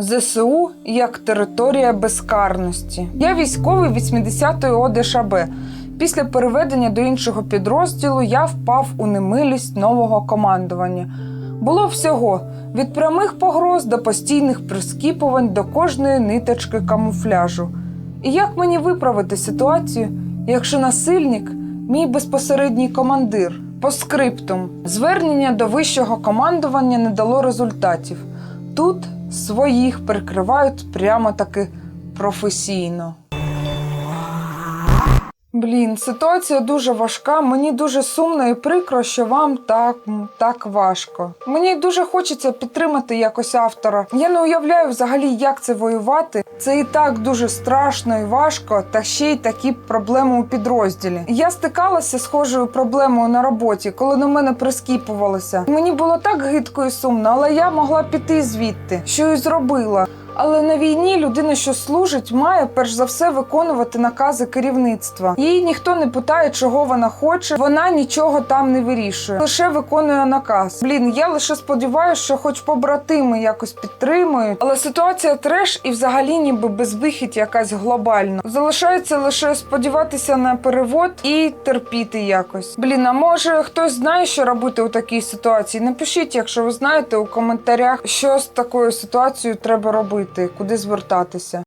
ЗСУ як територія безкарності. Я військовий 80-ї ОДШБ. Після переведення до іншого підрозділу я впав у немилість нового командування. Було всього від прямих погроз до постійних прискіпувань до кожної ниточки камуфляжу. І як мені виправити ситуацію, якщо насильник мій безпосередній командир? По скриптум звернення до вищого командування не дало результатів. Тут своїх прикривають прямо таки професійно. Блін, ситуація дуже важка. Мені дуже сумно і прикро, що вам так, так важко. Мені дуже хочеться підтримати якось автора. Я не уявляю взагалі, як це воювати. Це і так дуже страшно і важко, та ще й такі проблеми у підрозділі. Я стикалася з схожою проблемою на роботі, коли на мене прискіпувалося. Мені було так гидко і сумно, але я могла піти звідти, що і зробила. Але на війні людина, що служить, має перш за все виконувати накази керівництва. Її ніхто не питає, чого вона хоче. Вона нічого там не вирішує, лише виконує наказ. Блін, я лише сподіваюся, що хоч побратими якось підтримують. Але ситуація треш і взагалі ніби безвихідь якась глобальна. Залишається лише сподіватися на перевод і терпіти якось. Блін, а може хтось знає, що робити у такій ситуації? Напишіть, якщо ви знаєте у коментарях, що з такою ситуацією треба робити, куди звертатися.